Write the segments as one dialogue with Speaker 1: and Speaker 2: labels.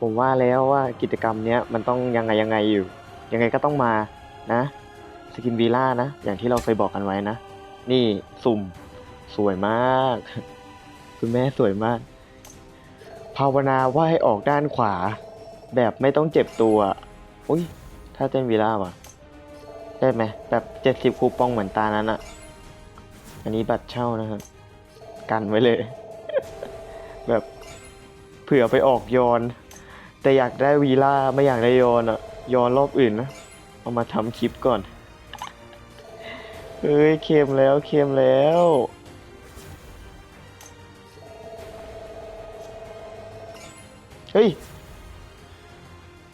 Speaker 1: ผมว่าแล้วว่ากิจกรรมเนี้ยมันต้องยังไงยังไงอยู่ ยังไงก็ต้องมานะสกินวีล่านะ อย่างที่เราเคยบอกกันไว้นะ นี่สุ่มสวยมาก คุณแม่สวยมาก ภาวนาว่าให้ออกด้านขวา แบบไม่ต้องเจ็บตัวอุ้ยถ้าเต้นวีล่าว่ะ ได้ไหมแบบเจ็ดสิบคูปองเหมือนตานั้นอะอันนี้บัตรเช่านะครับ กันไว้เลย แบบเผื่อไปออกยอน แต่อยากได้วีล่าไม่อยากได้ยอนอะยอนรอบอื่นนะเอามาทำคลิปก่อนเฮ้ยเค็มแล้วเค็มแล้วเฮ้ย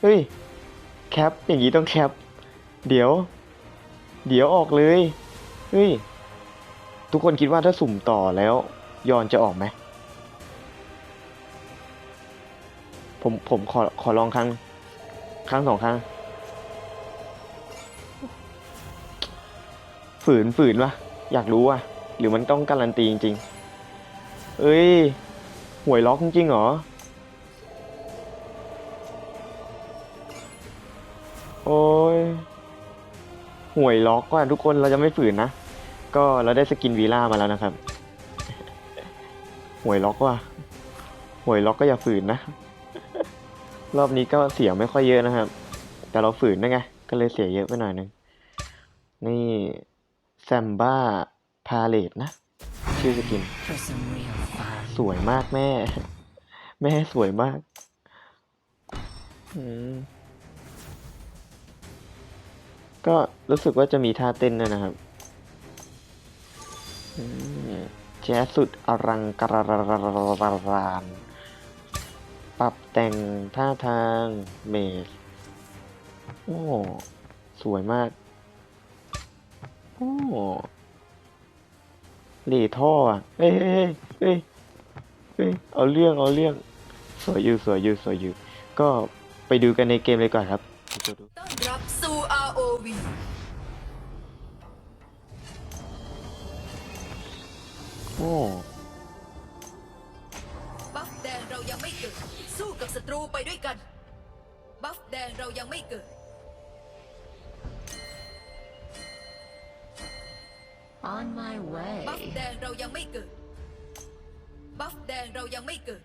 Speaker 1: เฮ้ยแคปอย่างนี้ต้องแคปเดี๋ยว เดี๋ยวออกเลยเฮ้ยทุกคนคิดว่าถ้าสุ่มต่อแล้วยอนจะออกไหม ผมผมขอขอลองครั้ง ครั้งสองครั้ง ฝืนฝืนวะอยากรู้ว่ะ หรือมันต้องการันตีจริงๆ เอ้ยหวยล็อกจริงๆเหรอ โอ้ยหวยล็อกว่ะทุกคนเราจะไม่ฝืนนะ ก็เราได้สกินวีล่ามาแล้วนะครับหวยล็อกว่ะหวยล็อกก็อย่าฝืนนะ รอบนี้ก็เสียไม่ค่อยเยอะนะครับ แต่เราฝืนนะไง ก็เลยเสียเยอะไปหน่อยนึง นี่แซมบ้าพาเลตนะ ชื่อสกิน สวยมากแม่ แม่สวยมากก็รู้สึกว่าจะมีท่าเต้นด้วยนะครับแจ๊สสุดอรังการารานปรับ แต่งท่าทางเมสโอ้สวยมาก โอ้เหล่ท่ออะเฮ้ยเฮ้ยเฮ้ยเฮ้ยเอาเรื่องเอาเรื่องสวยอยู่สวยอยู่สวยอยู่ก็ไปดูกันในเกมเลยก่อนครับ
Speaker 2: ต้อนรับสู่ ROV
Speaker 1: โอ้
Speaker 2: ไปด้วยกัน บัฟแดงเรายังไม่เกิด
Speaker 3: On my
Speaker 2: บัฟ
Speaker 3: way.
Speaker 2: แดงเรายังไม่เกิด บัฟแดงเรายังไม่เกิด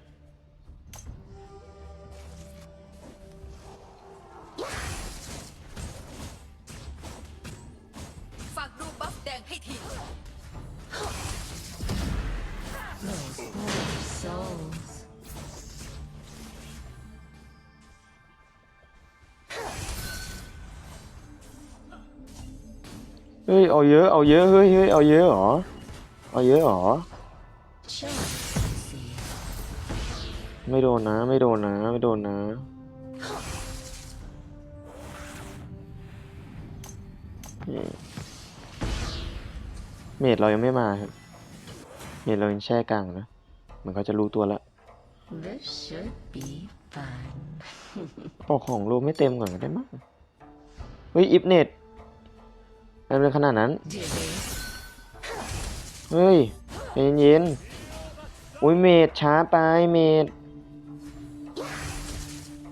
Speaker 1: เฮ้ยเอาเยอะเอาเยอะเฮ้ยเฮ้ยเอาเยอะเหรอเอาเยอะเหรอ
Speaker 3: Just see.
Speaker 1: ไม่โดนนะ ไม่โดนนะ ไม่โดนนะนี่เมดเรายังไม่มาครับ เมดเรายังแช่กลางนะเหมันเขาจะรู้ตัวแล้ว
Speaker 3: This should be fun.
Speaker 1: ปอกของโลไม่เต็มก่อนก็ได้มั้งเฮ้ยอิฟเน็ตอะ ไรเป็นขนาดนั้น
Speaker 3: Dizzy.
Speaker 1: เฮ้ยใจเย็นๆอุ้ยเมดช้าไปเมด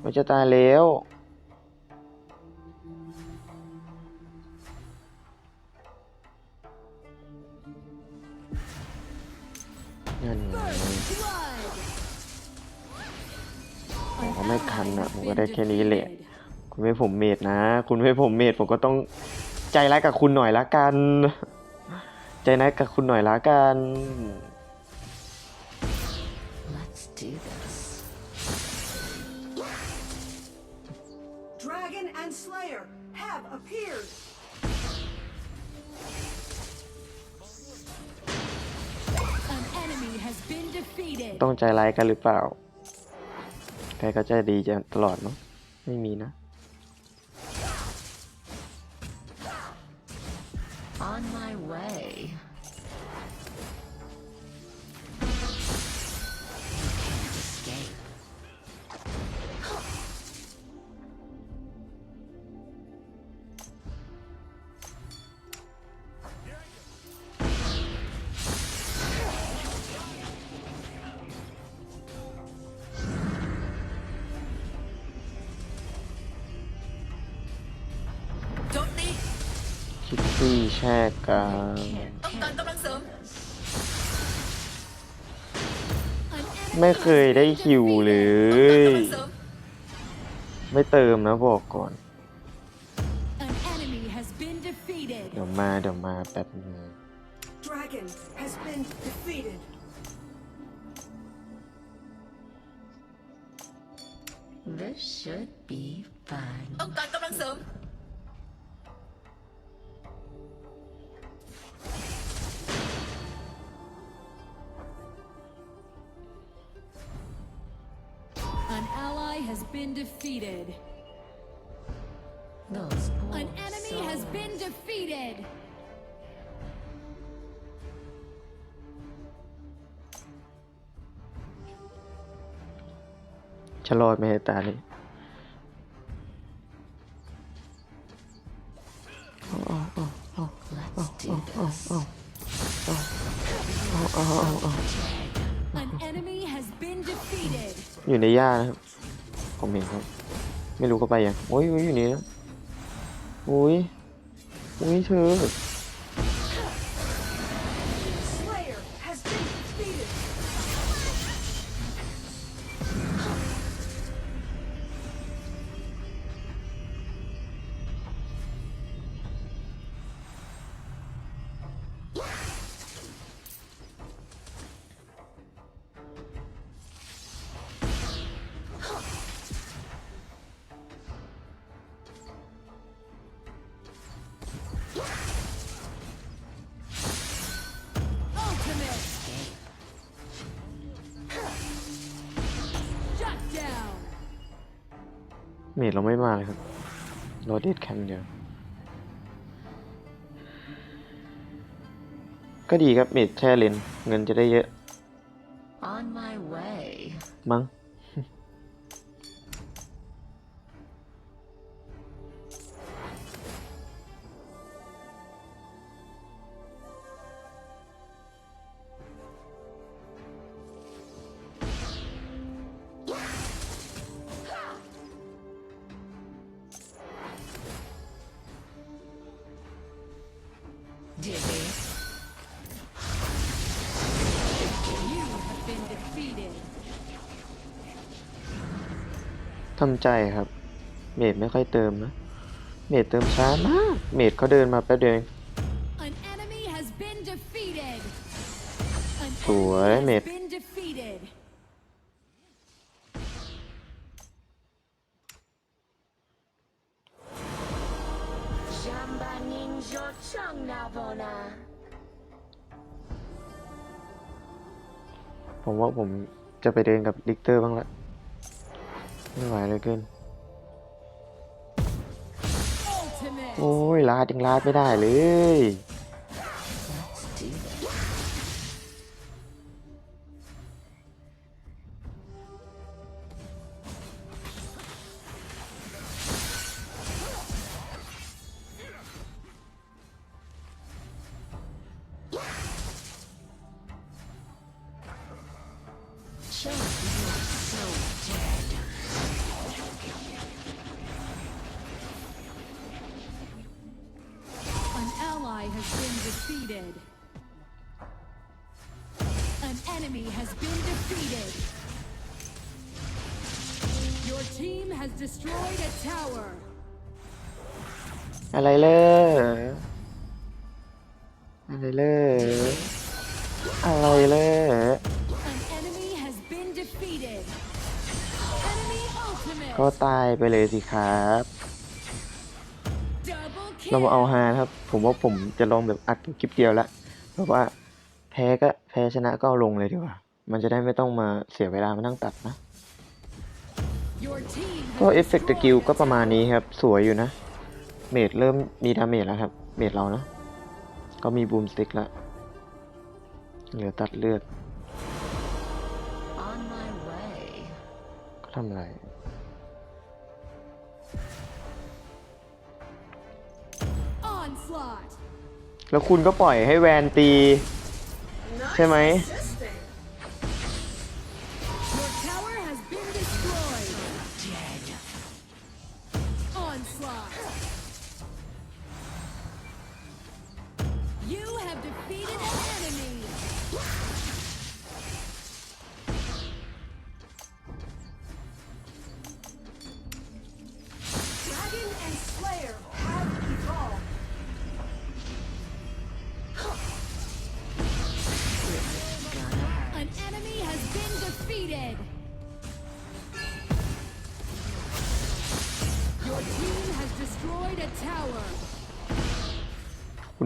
Speaker 1: มันจะตายแล้วนั่นไงผมก็ไม่คันอะ ผมก็ได้แค่นี้แหละ คุณไม่ให้ผมเมดนะ คุณไม่ให้ผมเมดผมก็ต้อง ใจร้ายกับคุณหน่อยละกัน ใจร้ายกับคุณหน่อยละกัน
Speaker 3: Let's do this.
Speaker 4: Dragon and Slayer have appeared.
Speaker 5: An enemy has been defeated.
Speaker 1: ต้องใจร้ายกันหรือเปล่า ใครก็ใจดีจะตลอดเนาะ ไม่มีนะ
Speaker 3: On my way.
Speaker 1: แช่กลาง
Speaker 2: ต้องการกำลังเสริม
Speaker 5: An enemy
Speaker 1: ไม่เคยได้คิวเล
Speaker 2: ต้องการ
Speaker 1: ย
Speaker 2: กำลังเสริม
Speaker 1: ไม่เติมนะบอกก่อน
Speaker 5: An enemy has been defeated.
Speaker 1: เดี๋ยวมาเดี๋ยวมาแป๊บนึง
Speaker 4: Dragon has been defeated.
Speaker 3: This should be fun.
Speaker 2: ต้องการกำลังเสริม
Speaker 5: has been defeated.
Speaker 3: Those poor
Speaker 5: An enemy has
Speaker 3: souls.
Speaker 5: been defeated.
Speaker 1: ชะลอดไหมตานี่
Speaker 3: Let's do this.
Speaker 5: An enemy has been defeated.
Speaker 1: อยู่ในหญ้านะครับ ผมเห็นครับ ไม่รู้ก็ไปยังโอ้ยอยอยู่นี่นะโอ้ยโอ้ยเธอ เมดเราไม่มาเลยครับรอเดทแคนเดียว ก็ดีครับเมดแช่เลนเงินจะได้เยอะ
Speaker 3: On my way.
Speaker 1: มั้งำใจครับ เมดไม่ค่อยเติมนะ เมดเติมช้ามาก เมดเขาเดินมาแป๊บเดียวเอง
Speaker 5: An enemy has been defeated. An
Speaker 1: สวย
Speaker 5: enemy
Speaker 1: เม
Speaker 5: has
Speaker 1: ด
Speaker 5: been defeated.
Speaker 3: Jamba ninja chung nabona.
Speaker 1: ผมว่าผมจะไปเดินกับลิกเตอร์บ้างละ ไม่ไหวเลยเกิน
Speaker 5: Ultimate.
Speaker 1: โอ้ยลาดยังลาดไม่ได้เลย
Speaker 5: has destroyed a tower.
Speaker 1: อะไรเลยอะไรเลยอะไรเลย
Speaker 5: An enemy has been defeated. Enemy ultimate.
Speaker 1: ก็ตายไปเลยสิครับ
Speaker 5: Double
Speaker 1: เรามาเอา
Speaker 5: kill.
Speaker 1: ฮานะครับ ผมว่าผมจะลองแบบอัดคลิปเดียวละเพราะว่าแพ้ก็แพ้ชนะก็เอาลงเลยดีกว่า มันจะได้ไม่ต้องมาเสียเวลามานั่งตัดนะ
Speaker 5: Your team
Speaker 1: ก็
Speaker 5: has
Speaker 1: เอฟเฟกต์สกิล
Speaker 5: destroyed
Speaker 1: ก็
Speaker 5: a
Speaker 1: ประมาณ
Speaker 5: tower.
Speaker 1: นี้ครับ สวยอยู่นะ เมดเริ่มมีดาเมจแล้วครับ เมดเรานะ ก็มีบูมสติ๊กแล้ว เหลือตัดเลือด
Speaker 3: On my way.
Speaker 1: ก็ทำอะไร
Speaker 5: Onslaught.
Speaker 1: แล้วคุณก็ปล่อยให้แวนตี ใช่ไหม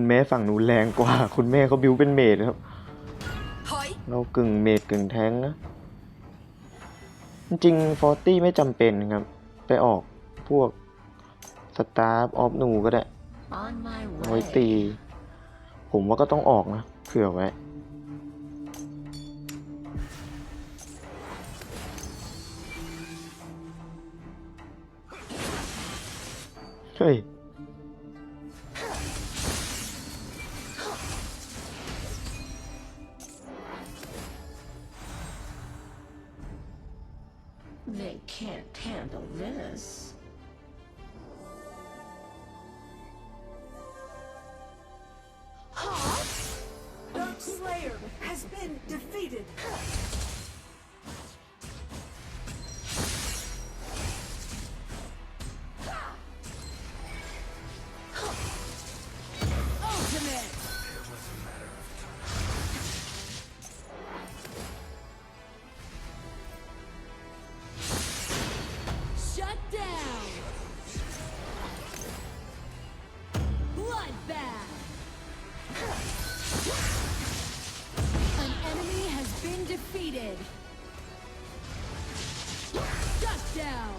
Speaker 1: แม่ฝั่งหนูแรงกว่า คุณแม่เขาบิวเป็นเมดครับ
Speaker 2: ถอย
Speaker 1: เรากึ่งเมดกึ่งแท้งนะ จริงฟอร์ตี้ไม่จำเป็นครับ ไปออกพวกสตาร์ฟออฟหนูก็ได้
Speaker 3: On my
Speaker 1: ไว้
Speaker 3: way.
Speaker 1: ตี ผมว่าก็ต้องออกนะ เผื่อไว้เฮ้ย
Speaker 5: down.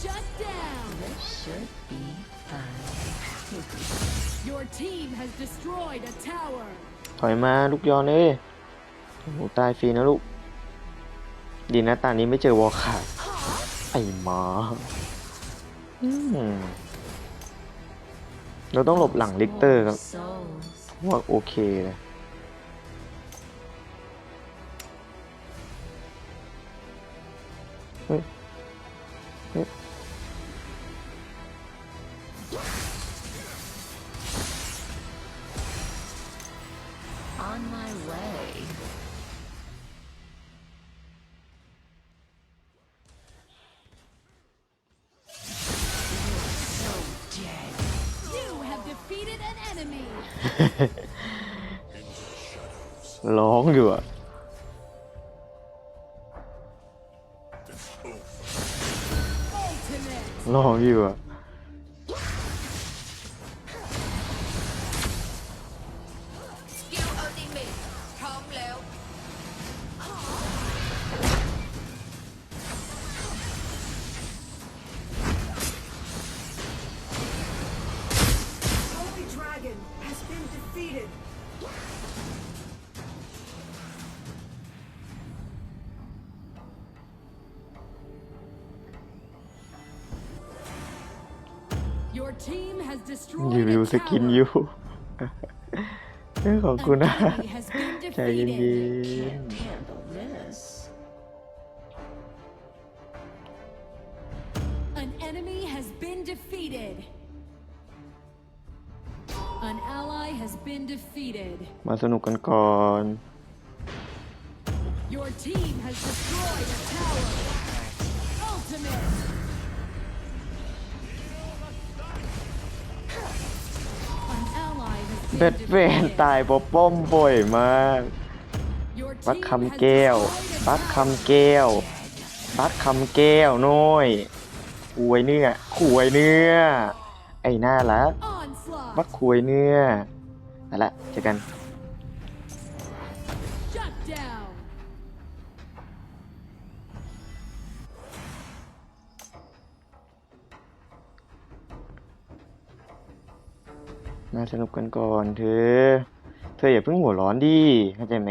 Speaker 5: Shut down.
Speaker 3: This should be fun.
Speaker 5: Your team has destroyed a tower.
Speaker 1: ถอยมาลูกยอนเอ้ยโอ้โหตายฟรีนะลูก ดีนะตอนนี้ไม่เจอวอลขาดไอ้หมาอืมเราต้องหลบหลังลิกเตอร์ครับว่าโอเคเลย เฮ้
Speaker 5: team has
Speaker 1: รี
Speaker 5: destroyed
Speaker 1: วิว
Speaker 5: a
Speaker 1: สกิน
Speaker 5: tower.
Speaker 1: อยู่ เรื่องของคุณ
Speaker 5: An
Speaker 1: นะ
Speaker 5: enemy has been
Speaker 1: ใจเย็
Speaker 5: defeated.
Speaker 1: น
Speaker 3: Can't handle this.
Speaker 5: An enemy has been defeated. An ally has been defeated.
Speaker 1: ๆ มาสนุกกันก่อน
Speaker 5: Your team has destroyed a tower. Ultimate.
Speaker 1: เบ็ด
Speaker 5: been
Speaker 1: เฟนตายปป้อมบ่อยมาก ปักคำแก้ว ปักคำแก้ว ปักคำแก้วน้อยขวยเนื้อขวยเนื้อ ไอ้น่ารัก
Speaker 5: Onslaught.
Speaker 1: บักขวยเนื้อนั่นแหละเจอกัน มาสนุกกันก่อนเธอ เธออย่าเพิ่งหัวร้อนดิเข้าใจไหม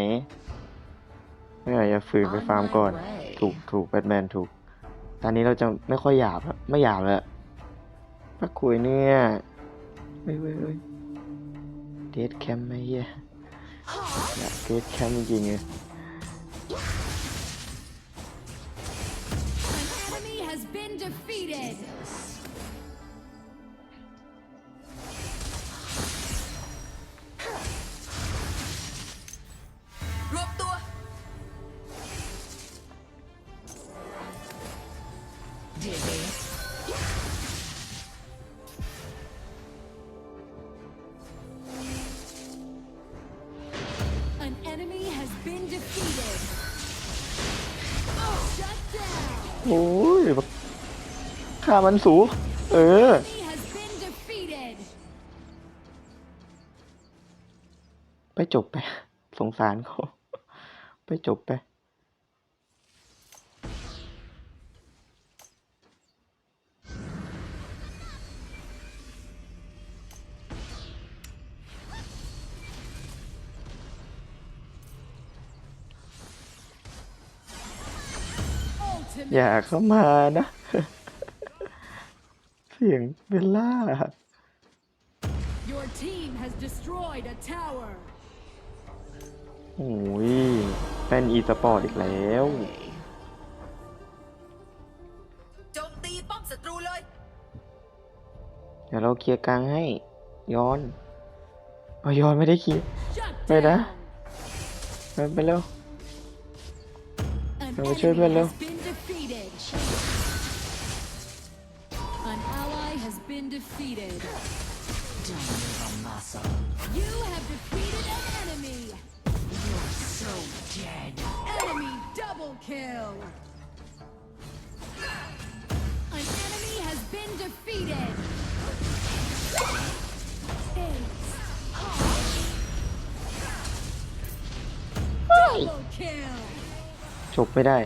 Speaker 1: ไม่อยากจะฝืนไปฟาร์มก่อน ถูกถูกแบทแมนถูก ตอนนี้เราจะไม่ค่อยหยาบแล้วไม่หยาบแล้วปักคุยเนี่ยเฮ้ยเฮ้ยเฮ้ยเดทแคมป์ไหมเฮียอยากเดทแคมป์จริงๆเลย ค่ามันสูงเออ
Speaker 5: He has been defeated.
Speaker 1: ไปจบไป สงสารเขา ไปจบไป
Speaker 5: Ultimate.
Speaker 1: อย่าเข้ามานะ เสียงเบลล่า
Speaker 5: Your team has destroyed a tower.
Speaker 1: โอ้ยเป็นอีสปอร์ตอีกแล้ว
Speaker 2: โจมตีป้อมศัตรูเลย
Speaker 1: เดี๋ยวเราเคลียร์กลางให้ ย้อนเอาย้อนไม่ได้เคลียร์
Speaker 5: Shut
Speaker 1: Wait,
Speaker 5: down.
Speaker 1: ah. ไปไปเร็ว
Speaker 5: An
Speaker 1: Rồi, chơi
Speaker 5: enemy
Speaker 1: bên đâu?
Speaker 5: has been defeated.
Speaker 3: Don't move a muscle.
Speaker 5: You have defeated an enemy.
Speaker 3: You're so dead.
Speaker 5: Enemy double kill. An enemy has been defeated. Ace. Double kill.
Speaker 1: จบไม่ได้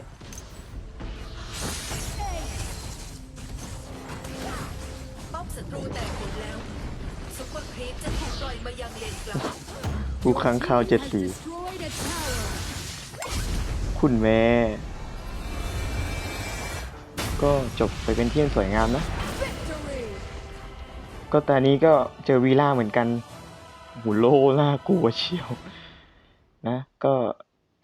Speaker 2: แตกหมดแล้วซุปเปอร์ครีปจะถูกปล่อยมายังเลนกลาง
Speaker 1: กูค้างคาวเจ็ดสีคุณแม่ ก็จบไปเป็นเที่สวยงามนะ ก็ตอนนี้ก็เจอวีล่าเหมือนกันหูโลน่ากลัวเชียว นะ ก็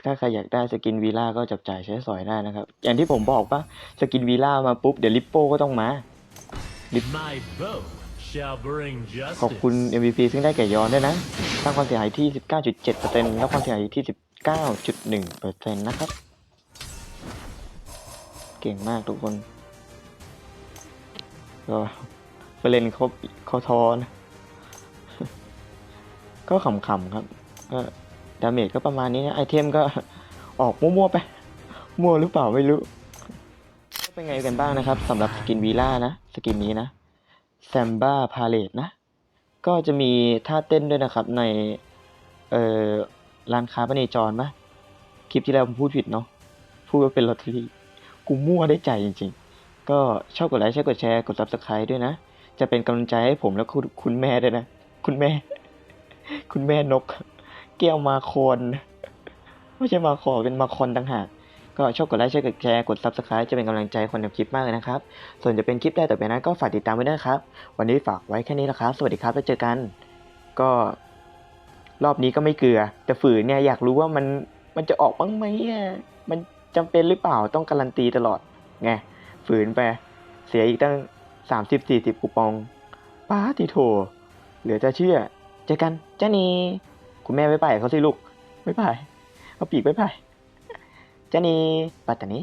Speaker 1: ถ้าใครอยากได้สกินวีล่าก็จับจ่ายใช้สอยได้นะครับ อย่างที่ผมบอกปะสกินวีล่ามาปุ๊บ เดี๋ยวลิปโป้ก็ต้องมา
Speaker 6: My bow shall bring
Speaker 1: ขอบ
Speaker 6: justice.
Speaker 1: คุณ MVP ซึ่งได้แก่ยอนด้วยนะ สร้างความเสียหายที่ 19.7%แล้วความเสียหายที่ 19.1%นะครับ เก่งมากทุกคนก็ไปเล่นเขาเขาทอนะ ก็ขำๆครับ ก็ดาเมจก็ประมาณนี้นะ ไอเทมก็ ออกมั่วๆไป มั่วหรือเปล่าไม่รู้ เป็นไงกันบ้างนะครับสำหรับสกินวีล่านะ สกินนี้นะแซมบ้าพาเลตนะ ก็จะมีท่าเต้นด้วยนะครับในเอ่อร้านค้าปณีจรปะคลิปที่แล้วผมพูดผิดเนาะพูดว่าเป็นลอตเตอรี่กูมั่วได้ใจจริง ๆ ก็ชอบกดไลค์ชอบกดแชร์กด subscribe ด้วยนะ จะเป็นกำลังใจให้ผมและคุณคุณแม่ด้วยนะ คุณแม่ คุณแม่นก แก้วมาคอนไม่ใช่มาคอเป็นมาคอนต่างหาก ก็ชอบกดไลค์ชอบกดแชร์กด subscribe จะเป็นกำลังใจคนทำคลิปมากเลยนะครับ ส่วนจะเป็นคลิปได้ต่อไปนั้นก็ฝากติดตามไว้ด้วยนะครับ วันนี้ฝากไว้แค่นี้ละครับ สวัสดีครับแล้วเจอกัน ก็รอบนี้ก็ไม่เกลือ แต่ฝืนเนี่ยอยากรู้ว่ามันมันจะออกบ้างไหมอะมันจำเป็นหรือเปล่าต้องการันตีตลอดไงฝืนไปเสียอีกตั้งสามสิบสี่สิบคูปองป้าติโถเหลือจะเชื่อ เจอกันจ้านีคุณแม่ไม่ไปเขาสิลูกไม่ไปเอาปีกไม่ไป ကျန်နေဘတ်တနေ